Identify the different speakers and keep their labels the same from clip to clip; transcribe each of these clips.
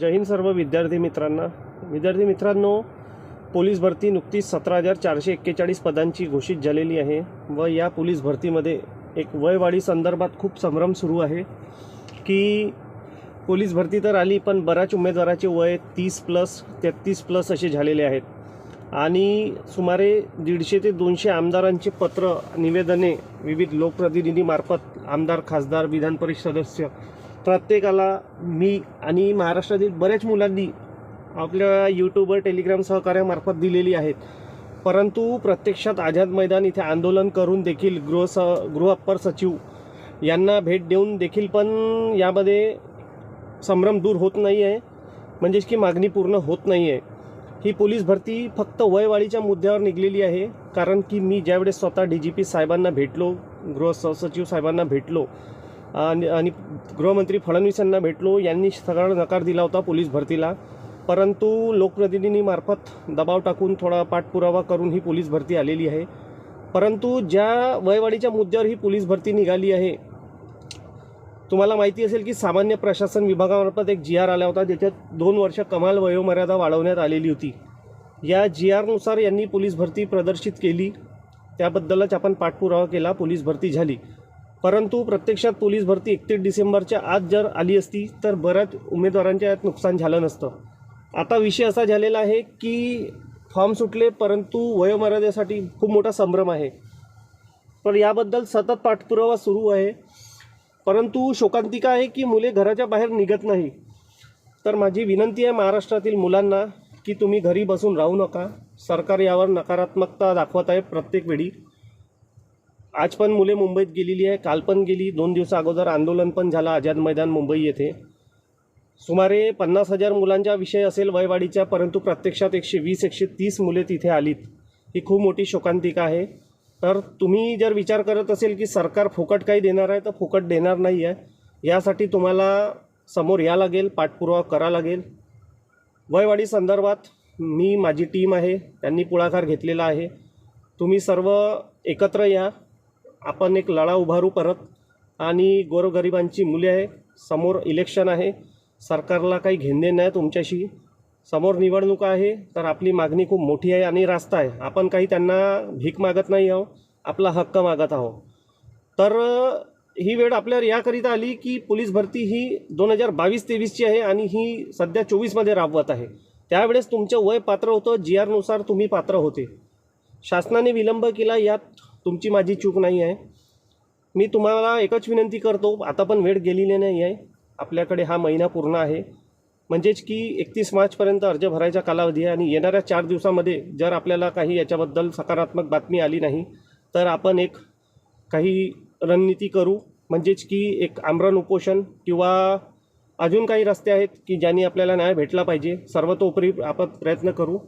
Speaker 1: जय हिंद सर्व विद्यार्थी मित्रांना. विद्यार्थी मित्रांनो पोलीस भरती नुकतीच सतरा हजार चारशे एक्केचाळीस पदांची घोषित झालेली आहे व या पोलीस भरतीमध्ये एक वयवाढी संदर्भात खूप संभ्रम सुरू आहे की पोलीस भरती तर आली पण बऱ्याच उमेदवाराचे वय तीस प्लस तेहतीस प्लस असे झालेले आहेत. आणि सुमारे दीडशे ते दोनशे आमदारांचे पत्र निवेदने विविध लोकप्रतिनिधीमार्फत आमदार खासदार विधान परिषद सदस्य प्रत्येकाला मी आणि महाराष्ट्रातील बऱ्याच मुलांनी आपल्या यूट्यूबवर टेलिग्राम सहकार्यामार्फत दिलेली आहेत. परंतु प्रत्यक्षात आझाद मैदान इथे आंदोलन करून देखील गृह स गृह अप्पर सचिव यांना भेट देऊन देखील पण यामध्ये संभ्रम दूर होत नाही आहे म्हणजेच की मागणी पूर्ण होत नाही आहे ही पोलीस भरती फक्त वयवाढीच्या मुद्द्यावर निघलेली आहे. कारण की मी ज्यावेळेस स्वतः डी जी पी साहेबांना भेटलो गृह सहसचिव साहेबांना भेटलो आणि आणि गृहमंत्री फडणवीस यांना भेटलो. यांनी सगळा नकार दिला होता पोलीस भरतीला. परंतु लोकप्रतिनिधीमार्फत दबाव टाकून थोडा पाठपुरावा करून ही पोलीस भरती आलेली आहे. परंतु ज्या वयवाढीच्या मुद्द्यावर ही पोलीस भरती निघाली आहे तुम्हाला माहिती असेल की सामान्य प्रशासन विभागामार्फत एक जी आर आला होता ज्याच्यात दोन वर्ष कमाल वयोमर्यादा वाढवण्यात आलेली होती. या जी आरनुसार यांनी पोलीस भरती प्रदर्शित केली. त्याबद्दलच आपण पाठपुरावा केला पोलीस भरती झाली. परंतु प्रत्यक्षात पोलीस भरती एकतीस डिसेंबरच्या आत जर आली असती तर बऱ्याच उमेदवारांच्या यात नुकसान झालं नसतं. आता विषय असा झालेला आहे की फॉर्म सुटले परंतु वयोमर्यादेसाठी खूप मोठा संभ्रम आहे. पण याबद्दल सतत पाठपुरावा सुरू आहे. परंतु शोकांतिका आहे की मुले घराच्या बाहेर निघत नाही? तर माझी विनंती आहे महाराष्ट्रातील मुलांना की तुम्ही घरी बसून राहू नका. सरकार यावर नकारात्मकता दाखवत आहे प्रत्येक वेळी. आज पण मुले मुंबईत गेलेली आहे. काल पण गेली. दोन दिवसा अगोदर आंदोलन पण झालं आझाद मैदान मुंबई येथे. सुमारे पन्नास हजार मुलांचा विषय असेल वयवाढीच्या परंतु प्रत्यक्षात एकशे वीस एकशे तीस मुले तिथे आलीत. ही खूप मोठी शोकांतिका आहे. तर तुम्ही जर विचार करत असेल की सरकार फुकट काही देणार आहे तर फुकट देणार नाही आहे. यासाठी तुम्हाला समोर या लागेल पाठपुरावा करा लागेल. वयवाढी संदर्भात मी माझी टीम आहे. त्यांनी पुढाकार घेतलेला आहे. तुम्ही सर्व एकत्र या. आपण एक लढा उभारू परत. आणि गोरगरिबांची मुले आहे. समोर इलेक्शन आहे. सरकारला काही घेणे नाही तुमच्याशी. समोर निवडणूक आहे. तर आपली मागणी खूप मोठी आहे आणि रास्त आहे. आपण काही त्यांना भीक मागत नाही आहो आपला हक्क मागत आहो तर ही वेळ आपल्यावर याकरिता आली की पोलीस भरती ही दोन हजार बावीस तेवीसची आहे आणि ही सध्या चोवीसमध्ये राबवत आहे. त्यावेळेस तुमचं वय पात्र होतं. जी आरनुसार तुम्ही पात्र होते. शासनाने विलंब केला. यात तुमची माझी चूक नाही आहे. मी तुम्हाला एकच विनंती करतो आता पण वेळ गेलेली नाही आहे. आपल्याकडे हा महिना पूर्ण आहे. म्हणजेच की एकतीस मार्चपर्यंत अर्ज भरायचा कालावधी आहे आणि येणाऱ्या चार दिवसामध्ये जर आपल्याला काही याच्याबद्दल सकारात्मक बातमी आली नाही तर आपण एक काही रणनीती करू. म्हणजेच की एक आमरण उपोषण किंवा अजून काही रस्ते आहेत की ज्यांनी आपल्याला न्याय भेटला पाहिजे सर्वतोपरी आपण प्रयत्न करू.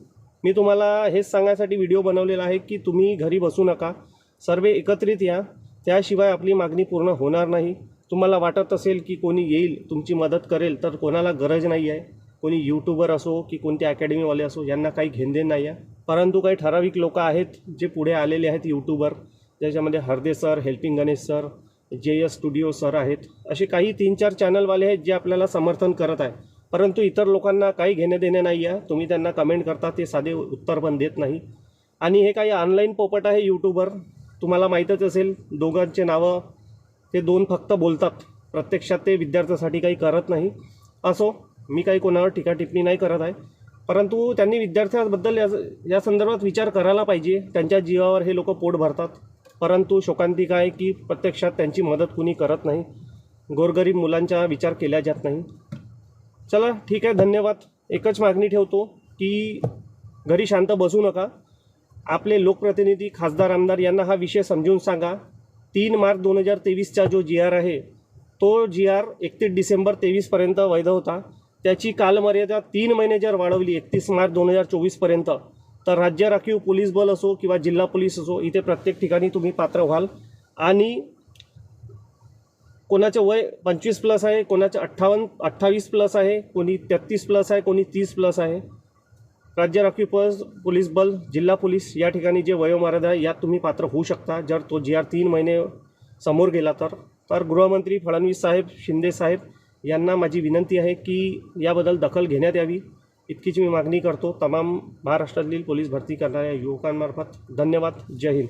Speaker 1: मी तुम्हाला हेच सांगायसाठी व्हिडिओ बनवलेला आहे की तुम्ही घरी बसू नका. सर्व एकत्रित या. त्याशिवाय आपली मागणी पूर्ण होणार नाही. तुम्हाला वाटत असेल की कोणी येईल तुमची मदत करेल तर कोणाला गरज नाही आहे. कोणी यूट्यूबर असो की कोणते अकॅडमीवाले असो यांना काही घेणदेण नाही आहे. परंतु काही ठराविक लोक आहेत जे पुढे आलेले आहेत यूट्यूबर ज्याच्यामध्ये Harde sir helping Ganesh sir J S studio sir आहेत. असे काही तीन चार चॅनलवाले आहेत जे आपल्याला समर्थन करत आहे परंतु इतर लोकांना काही घेणे देणे नाही आहे. तुम्ही त्यांना कमेंट करता ते साधे उत्तर पण देत नाही. आणि हे काही ऑनलाईन पोपट आहे यूट्यूबर तुम्हाला माहीतच असेल दोघांचे नावं ते दोन फक्त बोलतात. प्रत्यक्षात ते विद्यार्थ्यासाठी काही करत नाही. असो मी काही कोणावर टीका टिप्पणी नाही करत आहे. परंतु त्यांनी विद्यार्थ्यांबद्दल या या संदर्भात विचार करायला पाहिजे. त्यांच्या जीवावर हे लोक पोट भरतात. परंतु शोकांतिका आहे की प्रत्यक्षात त्यांची मदत कुणी करत नाही. गोरगरीब मुलांचा विचार केला जात नाही. चला ठीक आहे धन्यवाद. एकच मागणी ठेवतो की घरी शांत बसू नका. आपले लोकप्रतिनिधी खासदार आमदार यांना हा विषय समजून सांगा. तीन मार्च दोन हजार तेवीसचा जो जी आर आहे तो जी आर एकतीस डिसेंबर तेवीसपर्यंत वैध होता. त्याची कालमर्यादा तीन महिने जर वाढवली एकतीस मार्च दोन हजार चोवीसपर्यंत तर राज्य राखीव पोलीस बल असो किंवा जिल्हा पोलीस असो इथे प्रत्येक ठिकाणी तुम्ही पात्र व्हाल. आणि कोणाचं वय पंचवीस प्लस आहे कोणाचं अठ्ठावन्न अठ्ठावीस प्लस आहे कोणी तेहतीस प्लस आहे कोणी तीस प्लस आहे. राज्य राखीव पोलीस बल जिल्हा पोलीस या ठिकाणी जे वयोमर्यादा आहे यात तुम्ही पात्र होऊ शकता. जर तो जी आर तीन महिने समोर गेला तर. तर गृहमंत्री फडणवीस साहेब शिंदे साहेब यांना माझी विनंती आहे की याबद्दल दखल घेण्यात यावी. इतकीच मी मागणी करतो. तमाम महाराष्ट्रातील पोलीस भरती करणाऱ्या युवकांमार्फत धन्यवाद. जय हिंद.